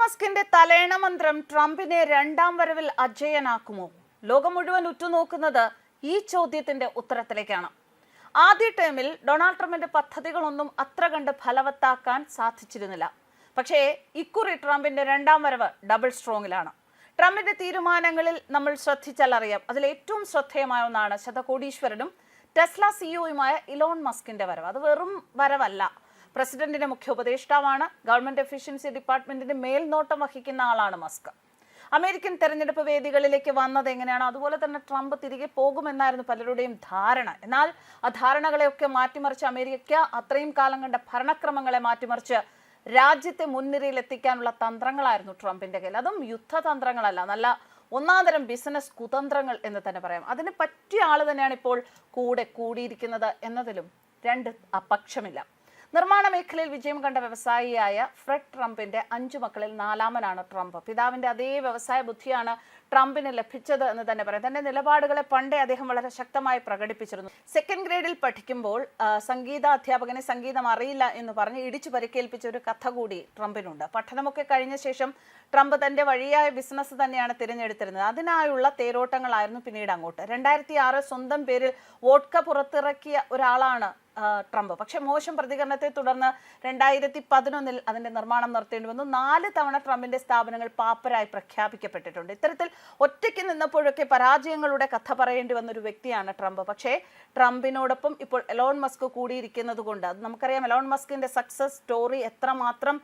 മസ്കിന്റെ തലയണ മന്ത്രം ട്രംപിനെ രണ്ടാം വരവിൽ അജയനാക്കുമോ? ലോകം മുഴുവൻ ഉറ്റുനോക്കുന്നത് ഈ ചോദ്യത്തിന്റെ ഉത്തരത്തിലേക്കാണ്. ആദ്യ ടേമിൽ ഡൊണാൾഡ് ട്രംപിന്റെ പദ്ധതികളൊന്നും അത്ര കണ്ട് ഫലവത്താക്കാൻ സാധിച്ചിരുന്നില്ല. പക്ഷേ ഇക്കുറി ട്രംപിന്റെ രണ്ടാം വരവ് ഡബിൾ സ്ട്രോങ്ങിലാണ്. ട്രംപിന്റെ തീരുമാനങ്ങളിൽ നമ്മൾ ശ്രദ്ധിച്ചാൽ അറിയാം. അതിൽ ഏറ്റവും ശ്രദ്ധേയമായ ഒന്നാണ് ശതകോടീശ്വരനും ടെസ്ല സിഇഒയുമായ ഇലോൺ മസ്കിന്റെ വരവ്. അത് വെറും വരവല്ല. പ്രസിഡന്റിന്റെ മുഖ്യ ഉപദേഷ്ടാവാണ് ഗവൺമെന്റ് എഫിഷ്യൻസി ഡിപ്പാർട്ട്മെന്റിന്റെ മേൽനോട്ടം വഹിക്കുന്ന ആളാണ് മസ്ക്. അമേരിക്കൻ തെരഞ്ഞെടുപ്പ് വേദികളിലേക്ക് വന്നത് എങ്ങനെയാണ്? അതുപോലെ തന്നെ ട്രംപ് തിരികെ പോകുമെന്നായിരുന്നു പലരുടെയും ധാരണ. എന്നാൽ ആ ധാരണകളെയൊക്കെ മാറ്റിമറിച്ച് അമേരിക്ക അത്രയും കാലം കണ്ട ഭരണക്രമങ്ങളെ മാറ്റിമറിച്ച് രാജ്യത്തെ മുൻനിരയിൽ എത്തിക്കാനുള്ള തന്ത്രങ്ങളായിരുന്നു ട്രംപിന്റെ കയ്യിൽ. അതും യുദ്ധതന്ത്രങ്ങളല്ല നല്ല ഒന്നാന്തരം ബിസിനസ് കുതന്ത്രങ്ങൾ എന്ന് തന്നെ പറയാം. അതിന് പറ്റിയ ആൾ തന്നെയാണ് ഇപ്പോൾ കൂടെ കൂടിയിരിക്കുന്നത് എന്നതിലും രണ്ട് അപക്ഷമില്ല. നിർമ്മാണ മേഖലയിൽ വിജയം കണ്ട വ്യവസായിയായ ഫ്രെഡ് ട്രംപിന്റെ അഞ്ചു മക്കളിൽ നാലാമനാണ് ട്രംപ്. പിതാവിന്റെ അതേ വ്യവസായ ബുദ്ധിയാണ് ട്രംപിന് ലഭിച്ചത് എന്ന് തന്നെ പറയാം. തന്റെ നിലപാടുകളെ പണ്ടേ അദ്ദേഹം വളരെ ശക്തമായി പ്രകടിപ്പിച്ചിരുന്നു. സെക്കൻഡ് ഗ്രേഡിൽ പഠിക്കുമ്പോൾ സംഗീത അധ്യാപകനെ സംഗീതം അറിയില്ല എന്ന് പറഞ്ഞ് ഇടിച്ചു പരിക്കേൽപ്പിച്ച ഒരു കഥ കൂടി ട്രംപിനുണ്ട്. പഠനമൊക്കെ കഴിഞ്ഞ ശേഷം ട്രംപ് തന്റെ വഴിയായ ബിസിനസ് തന്നെയാണ് തിരഞ്ഞെടുത്തിരുന്നത്. അതിനായുള്ള തേരോട്ടങ്ങളായിരുന്നു പിന്നീട് അങ്ങോട്ട്. രണ്ടായിരത്തി ആറ് സ്വന്തം പേരിൽ വോട്ട്ക പുറത്തിറക്കിയ ഒരാളാണ് ട്രംപ്. പക്ഷെ മോശം പ്രതികരണത്തെ തുടർന്ന് രണ്ടായിരത്തി പതിനൊന്നിൽ അതിന്റെ നിർമ്മാണം നിർത്തേണ്ടി വന്നു. നാല് തവണ ട്രംപിന്റെ സ്ഥാപനങ്ങൾ പാപ്പരായി പ്രഖ്യാപിക്കപ്പെട്ടിട്ടുണ്ട്. ഇത്തരത്തിൽ ഒറ്റയ്ക്ക് നിന്നപ്പോഴൊക്കെ പരാജയങ്ങളുടെ കഥ പറയേണ്ടി വന്ന ഒരു വ്യക്തിയാണ് ട്രംപ്. പക്ഷേ ട്രംപിനോടൊപ്പം ഇപ്പോൾ എലോൺ മസ്ക് കൂടിയിരിക്കുന്നത് കൊണ്ട് അത് നമുക്കറിയാം എലോൺ മസ്കിന്റെ സക്സസ് സ്റ്റോറി എത്രമാത്രം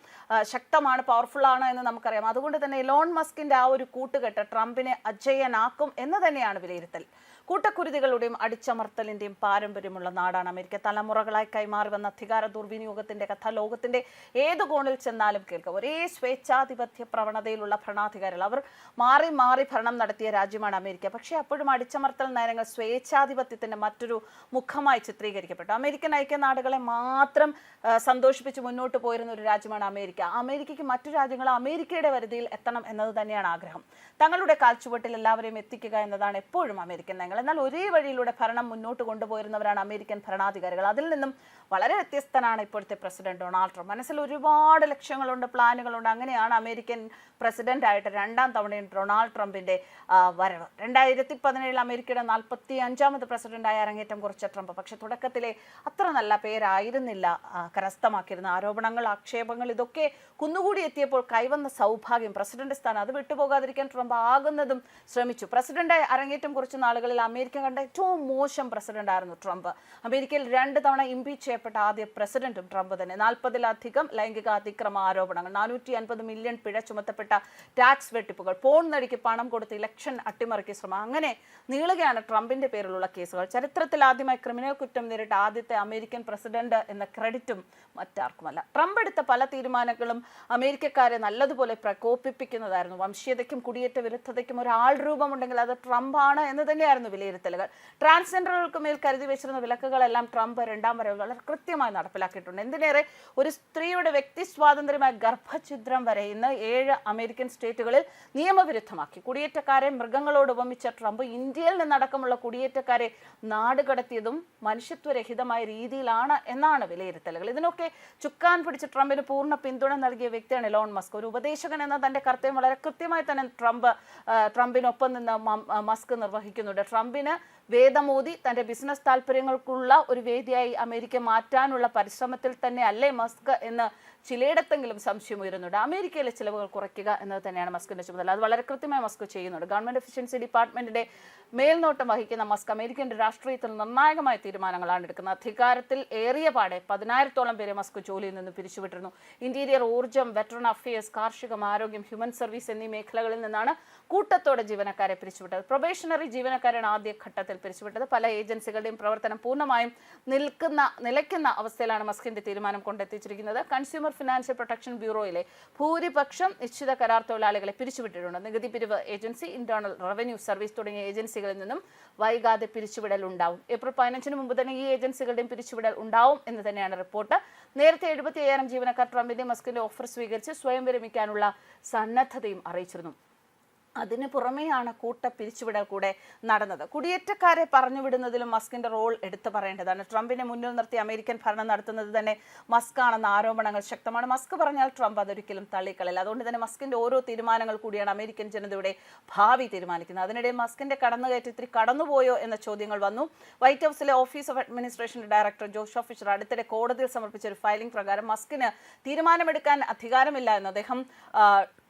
ശക്തമാണ് പവർഫുൾ ആണ് എന്ന് നമുക്കറിയാം. അതുകൊണ്ട് തന്നെ എലോൺ മസ്കിന്റെ ആ ഒരു കൂട്ടുകെട്ട് ട്രംപിനെ അജയ്യനാക്കും എന്ന് തന്നെയാണ് വിലയിരുത്തൽ. കൂട്ടക്കുരുതികളുടെയും അടിച്ചമർത്തലിന്റെയും പാരമ്പര്യമുള്ള നാടാണ് അമേരിക്ക. തലമുറകളായി കൈമാറി വന്ന അധികാര ദുർവിനിയോഗത്തിന്റെ കഥ ലോകത്തിന്റെ ഏത് കോണിൽ ചെന്നാലും കേൾക്കാം. ഒരേ സ്വേച്ഛാധിപത്യ പ്രവണതയിലുള്ള ഭരണാധികാരികൾ. അവർ മാറി മാറി ഭരണം നടത്തിയ രാജ്യമാണ് അമേരിക്ക. പക്ഷേ അപ്പോഴും അടിച്ചമർത്തൽ നയങ്ങൾ സ്വേച്ഛാധിപത്യത്തിന്റെ മറ്റൊരു മുഖമായി ചിത്രീകരിക്കപ്പെട്ടു. അമേരിക്കൻ ഐക്യനാടുകളെ മാത്രം സന്തോഷിപ്പിച്ച് മുന്നോട്ട് പോയിരുന്ന ഒരു രാജ്യമാണ് അമേരിക്ക. അമേരിക്കയ്ക്ക് മറ്റു രാജ്യങ്ങൾ അമേരിക്കയുടെ വരുതിയിൽ എത്തണം എന്നത് തന്നെയാണ് ആഗ്രഹം. തങ്ങളുടെ കാൽച്ചുവട്ടിൽ എല്ലാവരെയും എത്തിക്കുക എന്നതാണ് എപ്പോഴും അമേരിക്കൻ നയങ്ങൾ. എന്നാൽ ഒരേ വഴിയിലൂടെ ഭരണം മുന്നോട്ട് കൊണ്ടുപോയിരുന്നവരാണ് അമേരിക്കൻ ഭരണാധികാരികൾ. അതിൽ നിന്നും വളരെ വ്യത്യസ്തനാണ് ഇപ്പോഴത്തെ പ്രസിഡന്റ് ഡൊണാൾഡ് ട്രംപ്. മനസ്സിൽ ഒരുപാട് ലക്ഷ്യങ്ങളുണ്ട് പ്ലാനുകളുണ്ട്. അങ്ങനെയാണ് അമേരിക്കൻ പ്രസിഡന്റ് ആയിട്ട് രണ്ടാം തവണയും ഡൊണാൾഡ് ട്രംപിന്റെ വരവ്. രണ്ടായിരത്തി പതിനേഴിൽ അമേരിക്കയുടെ നാൽപ്പത്തി അഞ്ചാമത് പ്രസിഡന്റായി അരങ്ങേറ്റം കുറിച്ച ട്രംപ്. പക്ഷെ തുടക്കത്തിലെ അത്ര നല്ല പേരായിരുന്നില്ല കരസ്ഥമാക്കിയിരുന്ന ആരോപണങ്ങൾ ആക്ഷേപങ്ങൾ ഇതൊക്കെ കുന്നുകൂടി എത്തിയപ്പോൾ കൈവന്ന സൗഭാഗ്യം. പ്രസിഡന്റ് സ്ഥാനം അത് വിട്ടുപോകാതിരിക്കാൻ ട്രംപ് ആകുന്നതും ശ്രമിച്ചു. പ്രസിഡന്റായി അരങ്ങേറ്റം കുറിച്ച നാളുകളിൽ അമേരിക്ക കണ്ട ഏറ്റവും മോശം പ്രസിഡന്റ് ആയിരുന്നു ട്രംപ്. അമേരിക്കയിൽ രണ്ട് തവണ ഇംപീച്ച് ചെയ്യപ്പെട്ട ആദ്യ പ്രസിഡന്റും ട്രംപ് തന്നെ. നാൽപ്പതിലധികം ലൈംഗിക അതിക്രമ ആരോപണങ്ങൾ നാനൂറ്റി അൻപത് മില്യൺ പിഴ ചുമത്തപ്പെട്ട ടാക്സ് വെട്ടിപ്പുകൾ ഫോൺ നടിക്ക് പണം കൊടുത്ത് ഇലക്ഷൻ അട്ടിമറിക്ക് ശ്രമം അങ്ങനെ നീളുകയാണ് ട്രംപിന്റെ പേരിലുള്ള കേസുകൾ. ചരിത്രത്തിൽ ആദ്യമായി ക്രിമിനൽ കുറ്റം നേരിട്ട ആദ്യത്തെ അമേരിക്കൻ പ്രസിഡന്റ് എന്ന ക്രെഡിറ്റും മറ്റാർക്കുമല്ല. ട്രംപ് എടുത്ത പല തീരുമാനങ്ങളും അമേരിക്കക്കാരെ നല്ലതുപോലെ പ്രകോപിപ്പിക്കുന്നതായിരുന്നു വംശീയതയ്ക്കും കുടിയേറ്റ വിരുദ്ധതയ്ക്കും ഒരാൾ രൂപമുണ്ടെങ്കിൽ അത് ട്രംപ് ആണ് എന്ന് തന്നെയായിരുന്നു വിലയിരുത്തലുകൾ. ട്രാൻസ്ജെൻഡറുകൾക്ക് മേൽ കരുതി വെച്ചിരുന്ന വിലക്കുകളെല്ലാം ട്രംപ് രണ്ടാം വരവ് വളരെ കൃത്യമായി നടപ്പിലാക്കിയിട്ടുണ്ട്. എന്തിനേറെ? ഒരു സ്ത്രീയുടെ വ്യക്തി സ്വാതന്ത്ര്യമായ ഗർഭഛിദ്രം വരെ ഇന്ന് ഏഴ് അമേരിക്കൻ സ്റ്റേറ്റുകളിൽ നിയമവിരുദ്ധമാക്കി. കുടിയേറ്റക്കാരെ മൃഗങ്ങളോട് ഉപമിച്ച ട്രംപ് ഇന്ത്യയിൽ നിന്നടക്കമുള്ള കുടിയേറ്റക്കാരെ നാടുകടത്തിയതും മനുഷ്യത്വരഹിതമായ രീതിയിലാണ് എന്നാണ് വിലയിരുത്തലുകൾ. ഇതിനൊക്കെ ചുക്കാൻ പിടിച്ച് ട്രംപിന് പൂർണ പിന്തുണ നൽകിയ വ്യക്തിയാണ് എലോൺ മസ്ക്. ഒരു ഉപദേശകൻ എന്ന തന്റെ കർത്തവ്യം വളരെ കൃത്യമായി തന്നെ ട്രംപ് ട്രംപിനൊപ്പം നിന്ന് മസ്ക് നിർവഹിക്കുന്നുണ്ട്. ട്രംപിന് വേദമോദി തന്റെ ബിസിനസ് താല്പര്യങ്ങൾക്കുള്ള ഒരു വേദിയായി അമേരിക്ക മാറ്റാനുള്ള പരിശ്രമത്തിൽ തന്നെ അല്ലേ മസ്ക് എന്ന് ചിലയിടത്തെങ്കിലും സംശയം ഉയരുന്നുണ്ട്. അമേരിക്കയിലെ ചിലവുകൾ കുറയ്ക്കുക എന്നത് തന്നെയാണ് മസ്കിന്റെ ചുമതല. അത് വളരെ കൃത്യമായി മസ്ക് ചെയ്യുന്നുണ്ട്. ഗവൺമെന്റ് എഫിഷ്യൻസി ഡിപ്പാർട്ട്മെന്റിന്റെ മേൽനോട്ടം വഹിക്കുന്ന മസ്ക് അമേരിക്കൻ രാഷ്ട്രീയത്തിൽ നിർണായകമായ തീരുമാനങ്ങളാണ് എടുക്കുന്നത്. അധികാരത്തിൽ ഏറിയ പാടെ പതിനായിരത്തോളം പേരെ മസ്ക് ജോലിയിൽ നിന്ന് പിരിച്ചുവിട്ടിരുന്നു. ഇന്റീരിയർ ഊർജം വെറ്ററൻ അഫയേഴ്സ് കാർഷികം ആരോഗ്യം ഹ്യൂമൻ സർവീസ് എന്നീ മേഖലകളിൽ നിന്നാണ് കൂട്ടത്തോടെ ജീവനക്കാരെ പിരിച്ചുവിട്ടത്. പ്രൊബേഷണറി ജീവനക്കാരാണ് ആദ്യ ഘട്ടത്തിൽ പിരിച്ചുവിട്ടത്. പല ഏജൻസികളുടെയും പ്രവർത്തനം പൂർണമായും നിൽക്കുന്ന നിലയ്ക്കുന്ന അവസ്ഥയിലാണ് മസ്കിന്റെ തീരുമാനം കൊണ്ടെത്തിച്ചിരിക്കുന്നത്. കൺസ്യൂമർ ഫിനാൻഷ്യൽ പ്രൊട്ടക്ഷൻ ബ്യൂറോയിലെ ഭൂരിപക്ഷം നിശ്ചിത കരാർ തൊഴിലാളികളെ പിരിച്ചുവിട്ടിട്ടുണ്ട്. നികുതി പിരിവ് ഏജൻസി ഇന്റേണൽ റവന്യൂ സർവീസ് തുടങ്ങിയ ഏജൻസികളിൽ നിന്നും വൈകാതെ പിരിച്ചുവിടൽ ഉണ്ടാവും. ഏപ്രിൽ പതിനഞ്ചിന് മുമ്പ് തന്നെ ഈ ഏജൻസികളുടെയും പിരിച്ചുവിടൽ ഉണ്ടാവും എന്ന് തന്നെയാണ് റിപ്പോർട്ട്. നേരത്തെ എഴുപത്തി അയ്യായിരം ജീവനക്കാർ ട്രംപിന്റെ മസ്കിന്റെ ഓഫർ സ്വീകരിച്ച് സ്വയം വിരമിക്കാനുള്ള സന്നദ്ധതയും അറിയിച്ചിരുന്നു. അതിന് പുറമെയാണ് കൂട്ട പിരിച്ചുവിടൽ കൂടെ നടന്നത്. കുടിയേറ്റക്കാരെ പറഞ്ഞുവിടുന്നതിലും മസ്കിന്റെ റോൾ എടുത്തു പറയേണ്ടതാണ്. ട്രംപിനെ മുന്നിൽ നിർത്തി അമേരിക്കൻ ഭരണം നടത്തുന്നത് തന്നെ മസ്ക് ആണെന്ന ആരോപണങ്ങൾ ശക്തമാണ്. മസ്ക് പറഞ്ഞാൽ ട്രംപ് അതൊരിക്കലും തള്ളിക്കളയില്ല. അതുകൊണ്ട് തന്നെ മസ്കിന്റെ ഓരോ തീരുമാനങ്ങൾ കൂടിയാണ് അമേരിക്കൻ ജനതയുടെ ഭാവി തീരുമാനിക്കുന്നത്. അതിനിടെ മസ്കിന്റെ കടന്നുകയറ്റത്തിൽ കടന്നുപോയോ എന്ന ചോദ്യങ്ങൾ വന്നു. വൈറ്റ് ഹൗസിലെ ഓഫീസ് ഓഫ് അഡ്മിനിസ്ട്രേഷന്റെ ഡയറക്ടർ ജോഷോ ഫിഷർ അടുത്തിടെ കോടതിയിൽ സമർപ്പിച്ച ഒരു ഫയലിംഗ് പ്രകാരം മസ്കിന് തീരുമാനമെടുക്കാൻ അധികാരമില്ല എന്ന് അദ്ദേഹം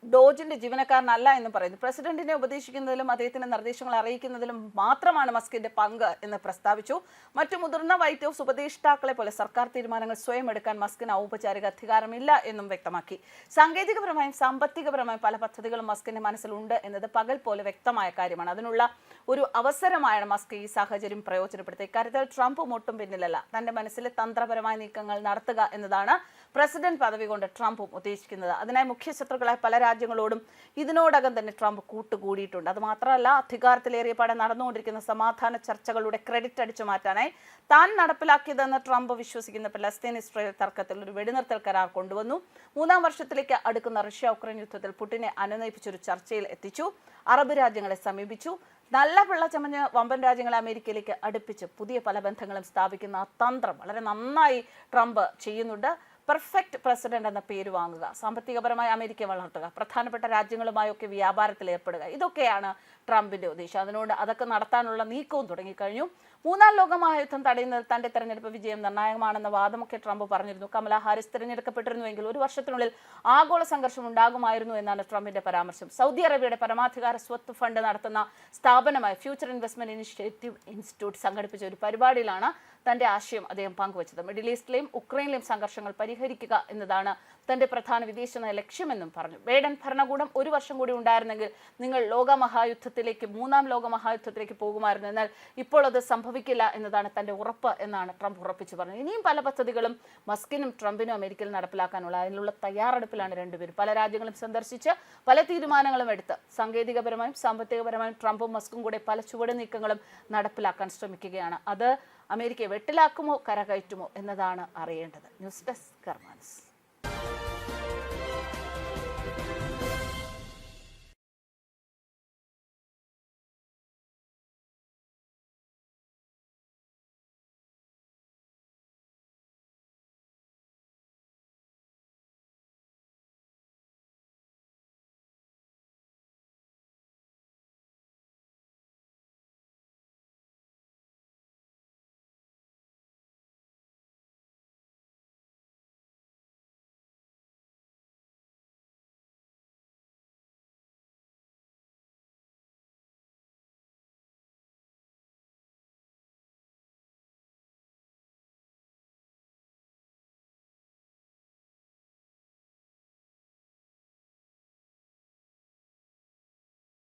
ഡോജിന്റെ ജീവനക്കാരനല്ല എന്ന് പറയുന്നു. പ്രസിഡന്റിനെ ഉപദേശിക്കുന്നതിലും അദ്ദേഹത്തിന്റെ നിർദ്ദേശങ്ങൾ അറിയിക്കുന്നതിലും മാത്രമാണ് മസ്കിന്റെ പങ്ക് എന്ന് പ്രസ്താവിച്ചു. മറ്റു മുതിർന്ന വൈറ്റ് ഹൗസ് ഉപദേഷ്ടാക്കളെ പോലെ സർക്കാർ തീരുമാനങ്ങൾ സ്വയം എടുക്കാൻ മസ്കിന് ഔപചാരിക അധികാരമില്ല എന്നും വ്യക്തമാക്കി. സാങ്കേതികപരമായും സാമ്പത്തികപരമായും പല പദ്ധതികളും മസ്കിന്റെ മനസ്സിലുണ്ട് എന്നത് പകൽ പോലെ വ്യക്തമായ കാര്യമാണ്. അതിനുള്ള ഒരു അവസരമായാണ് മസ്ക് ഈ സാഹചര്യം പ്രയോജനപ്പെടുത്തുക ഇക്കാര്യത്തിൽ ട്രംപും ഒട്ടും പിന്നിലല്ല. തന്റെ മനസ്സിലെ തന്ത്രപരമായ നീക്കങ്ങൾ നടത്തുക എന്നതാണ് പ്രസിഡന്റ് പദവി കൊണ്ട് ട്രംപും ഉദ്ദേശിക്കുന്നത്. അതിനായി മുഖ്യ ശത്രുക്കളായ പല രാജ്യങ്ങളോടും ഇതിനോടകം തന്നെ ട്രംപ് കൂട്ടുകൂടിയിട്ടുണ്ട്. അത് മാത്രമല്ല അധികാരത്തിലേറിയ പാടെ നടന്നുകൊണ്ടിരിക്കുന്ന സമാധാന ചർച്ചകളുടെ ക്രെഡിറ്റ് അടിച്ചു മാറ്റാനായി താൻ നടപ്പിലാക്കിയതെന്ന് ട്രംപ് വിശ്വസിക്കുന്ന പലസ്തീൻ ഇസ്രായേൽ തർക്കത്തിൽ ഒരു വെടിനിർത്തൽ കരാർ കൊണ്ടുവന്നു. മൂന്നാം വർഷത്തിലേക്ക് അടുക്കുന്ന റഷ്യ ഉക്രൈൻ യുദ്ധത്തിൽ പുടിനെ അനുനയിപ്പിച്ചൊരു ചർച്ചയിൽ എത്തിച്ചു. അറബ് രാജ്യങ്ങളെ സമീപിച്ചു. നല്ല പിള്ള ചമഞ്ഞ് വമ്പൻ രാജ്യങ്ങളെ അമേരിക്കയിലേക്ക് അടുപ്പിച്ച് പുതിയ പല ബന്ധങ്ങളും സ്ഥാപിക്കുന്ന ആ തന്ത്രം വളരെ നന്നായി ട്രംപ് ചെയ്യുന്നുണ്ട്. പെർഫെക്റ്റ് പ്രസിഡന്റ് എന്ന പേര് വാങ്ങുക സാമ്പത്തികപരമായി അമേരിക്ക വളർത്തുക പ്രധാനപ്പെട്ട രാജ്യങ്ങളുമായൊക്കെ വ്യാപാരത്തിൽ ഏർപ്പെടുക. ഇതൊക്കെയാണ് ട്രംപിന്റെ ഉദ്ദേശം. അതിനോട് അതൊക്കെ നടത്താനുള്ള നീക്കവും തുടങ്ങിക്കഴിഞ്ഞു. മൂന്നാം ലോക മഹായുദ്ധം തടയുന്നത് തന്റെ തെരഞ്ഞെടുപ്പ് വിജയം നിർണായകമാണെന്ന വാദമൊക്കെ ട്രംപ് പറഞ്ഞിരുന്നു. കമല ഹാരിസ് തിരഞ്ഞെടുക്കപ്പെട്ടിരുന്നുവെങ്കിൽ ഒരു വർഷത്തിനുള്ളിൽ ആഗോള സംഘർഷം ഉണ്ടാകുമായിരുന്നു എന്നാണ് ട്രംപിന്റെ പരാമർശം. സൗദി അറേബ്യയുടെ പരമാധികാര സ്വത്ത് ഫണ്ട് നടത്തുന്ന സ്ഥാപനമായ ഫ്യൂച്ചർ ഇൻവെസ്റ്റ്മെന്റ് ഇനിഷ്യേറ്റീവ് ഇൻസ്റ്റിറ്റ്യൂട്ട് സംഘടിപ്പിച്ച ഒരു പരിപാടിയിലാണ് തന്റെ ആശയം അദ്ദേഹം പങ്കുവച്ചത്. മിഡിൽ ഈസ്റ്റിലെയും ഉക്രൈനിലെയും സംഘർഷങ്ങൾ പരിഹരിക്കുക എന്നതാണ് തന്റെ പ്രധാന വിദേശ ലക്ഷ്യമെന്നും പറഞ്ഞു. ബൈഡൻ ഭരണകൂടം ഒരു വർഷം കൂടി ഉണ്ടായിരുന്നെങ്കിൽ നിങ്ങൾ ലോകമഹായുദ്ധത്തിലേക്ക് മൂന്നാം ലോകമഹായുദ്ധത്തിലേക്ക് പോകുമായിരുന്നു. എന്നാൽ ഇപ്പോൾ അത് സംഭവിക്കില്ല എന്നതാണ് തന്റെ ഉറപ്പ് എന്നാണ് ട്രംപ് ഉറപ്പിച്ചു പറഞ്ഞത്. ഇനിയും പല പദ്ധതികളും മസ്കിനും ട്രംപിനും അമേരിക്കയിൽ നടപ്പിലാക്കാനുള്ള അതിനുള്ള തയ്യാറെടുപ്പിലാണ് രണ്ടുപേരും. പല രാജ്യങ്ങളും സന്ദർശിച്ച് പല തീരുമാനങ്ങളും എടുത്ത് സാങ്കേതികപരമായും സാമ്പത്തികപരമായും ട്രംപും മസ്കും കൂടെ പല ചുവട് നീക്കങ്ങളും നടപ്പിലാക്കാൻ ശ്രമിക്കുകയാണ്. അത് അമേരിക്കയെ വെട്ടിലാക്കുമോ കരകയറ്റുമോ എന്നതാണ് അറിയേണ്ടത്. News desk കർമാൻസ്